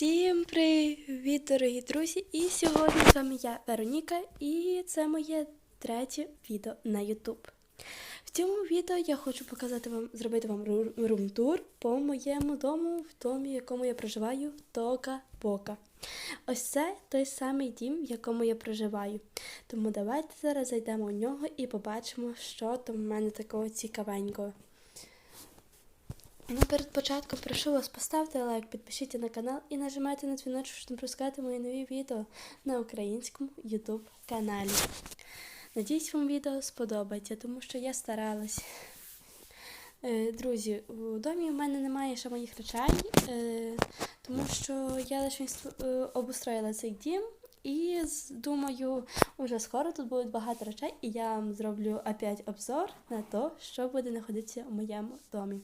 Всім привіт, дорогі друзі! І сьогодні з вами я, Вероніка, і це моє третє відео на YouTube. В цьому відео я хочу показати вам, зробити вам ру- рум-тур по моєму дому, в домі, в якому я проживаю, Тока Бока. Ось це той самий дім, в якому я проживаю. Тому давайте зараз зайдемо у нього і побачимо, що там в мене такого цікавенького. Ну, перед початком прошу вас поставте лайк, підпишіться на канал і нажимайте на дзвіночок, щоб не пропускати мої нові відео на українському YouTube каналі. Надіюсь, вам відео сподобається, тому що я старалась. Е, Друзі, у домі в мене немає ще моїх речей, е, тому що я лише е, обустроїла цей дім. І думаю, уже скоро тут буде багато речей, і я вам зроблю опять обзор на те, що буде знаходитися у моєму домі.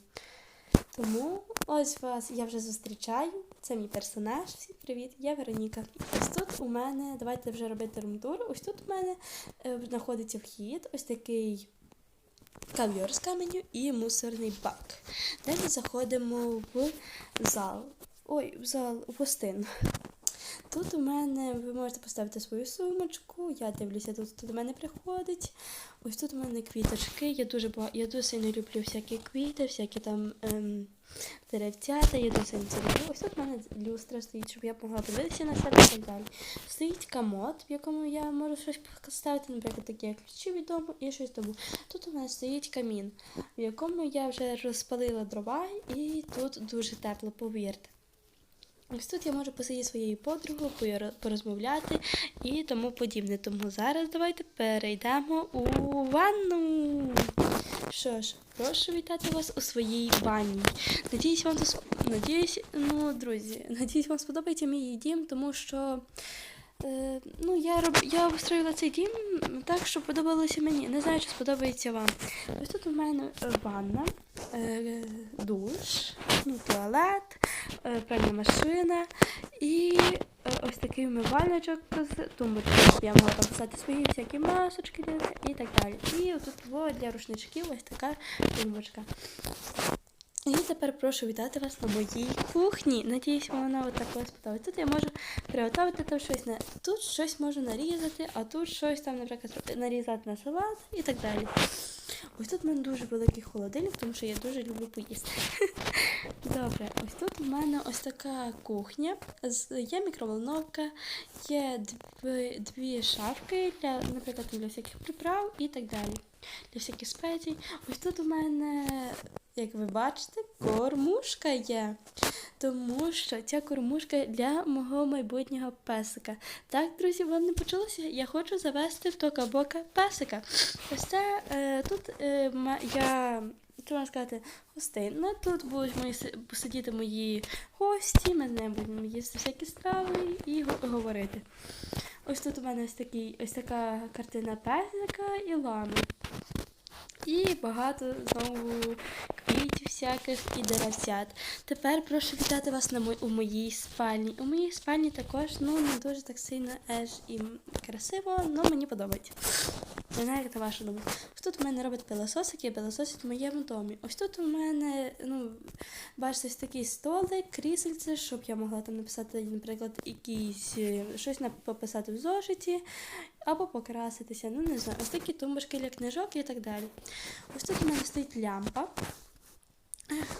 Тому ось вас я вже зустрічаю. Це мій персонаж. Всім привіт, я Вероніка. Ось тут у мене, давайте вже робити румтур. Ось тут у мене е, знаходиться вхід, ось такий кав'йор з каменю і мусорний бак. Далі заходимо в зал. Ой, в зал, в гостину. Тут у мене ви можете поставити свою сумочку. Я дивлюся, тут хто до мене приходить. Ось тут у мене квіточки. Я дуже бага... я дуже сильно люблю всякі квіти, всякі там ем, деревцята, я дуже сильно це люблю. Ось тут у мене люстра стоїть, щоб я могла подивитися на себе і так далі. Стоїть комод, в якому я можу щось поставити, наприклад, такі ключі від і щось тому. Тут у мене стоїть камін, в якому я вже розпалила дрова, і тут дуже тепло, повірте. Ось тут я можу посидіти своєю подругою, порозмовляти і тому подібне. Тому зараз давайте перейдемо у ванну. Що ж, прошу вітати вас у своїй ванні. Надіюсь, вам дос... Надіюсь, ну, друзі, надіюсь, вам сподобається мій дім, тому що. Е, ну, я роб... я обстроїла цей дім так, щоб подобалося мені. Не знаю, чи сподобається вам. Ось тут у мене ванна, е, душ, ну, туалет, пральна машина і е, ось такий умивальничок з тумбочкою, я могла там писати свої всякі масочки і так далі. І тут для рушничків ось така тумбочка. І тепер прошу вітати вас на моїй кухні. Надіюсь, вона отак сподобається. Тут я можу приготувати там щось на тут щось можу нарізати, а тут щось там, наприклад, нарізати на салат і так далі. Ось тут в мене дуже великий холодильник, тому що я дуже люблю поїсти. Добре, ось тут у мене ось така кухня. Є мікроволновка, є дві, дві шафки для, наприклад, для всяких приправ і так далі. Для всяких спецій. Ось тут у мене, як ви бачите, кормушка є. Тому що ця кормушка для мого майбутнього песика. Так, друзі, вам не почулося? Я хочу завести в тока-бока песика. Ось це е, тут е, я. Можна сказати, гостинна. Тут будуть мої сидіти мої гості, ми з ними будемо їсти всякі страви і говорити. Ось тут у мене ось, такий, ось така картина песика і лами. І багато знову квітів всяких і деревцят. Тепер прошу вітати вас на мой, у моїй спальні. У моїй спальні також ну, не дуже так сильно еж і красиво, але мені подобається. Не ваша думка. Ось тут у мене робить пилосос, який пилососить в моєму домі. Ось тут у мене, ну, бачите, такий столик, крісельце, щоб я могла там написати, наприклад, якісь е, щось пописати в зошиті або покраситися. Ну, не знаю, ось такі тумбочки для книжок і так далі. Ось тут у мене стоїть лямпа.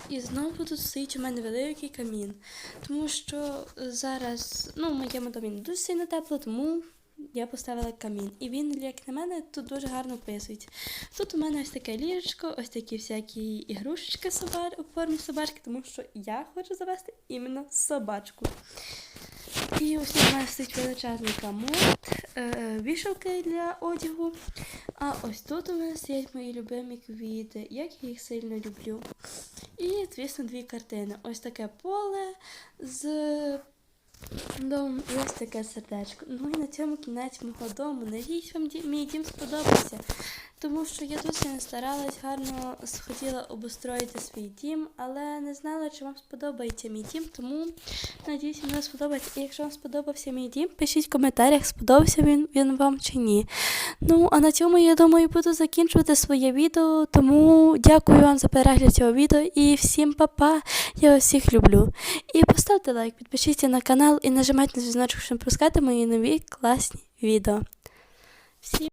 І знову тут стоїть у мене великий камін. Тому що зараз, ну, в моєму домі не дуже сильно тепло, тому я поставила камін. І він, як на мене, тут дуже гарно вписується. Тут у мене ось таке ліжечко, ось такі всякі ігрушечки собар... у формі собачки, тому що я хочу завести іменно собачку. І ось у мене стоїть величезний комод, е, вішалки для одягу. А ось тут у мене стоять мої любимі квіти, як я їх сильно люблю. І, звісно, дві картини. Ось таке поле з домом ось таке сердечко. Ну і на цьому кінець мого дому. Надіюсь, вам мій дім сподобався. Тому що я дуже сильно старалась, гарно хотіла обустроїти свій дім, але не знала, чи вам сподобається мій дім, тому надіюсь, вам сподобається. І якщо вам сподобався мій дім, пишіть в коментарях, сподобався він, він вам чи ні. Ну, а на цьому, я думаю, буду закінчувати своє відео. Тому дякую вам за перегляд цього відео і всім па-па. Я вас всіх люблю. І поставте лайк, підпишіться на канал і нажимайте на дзвіночок, щоб не пропускати мої нові класні відео. Всім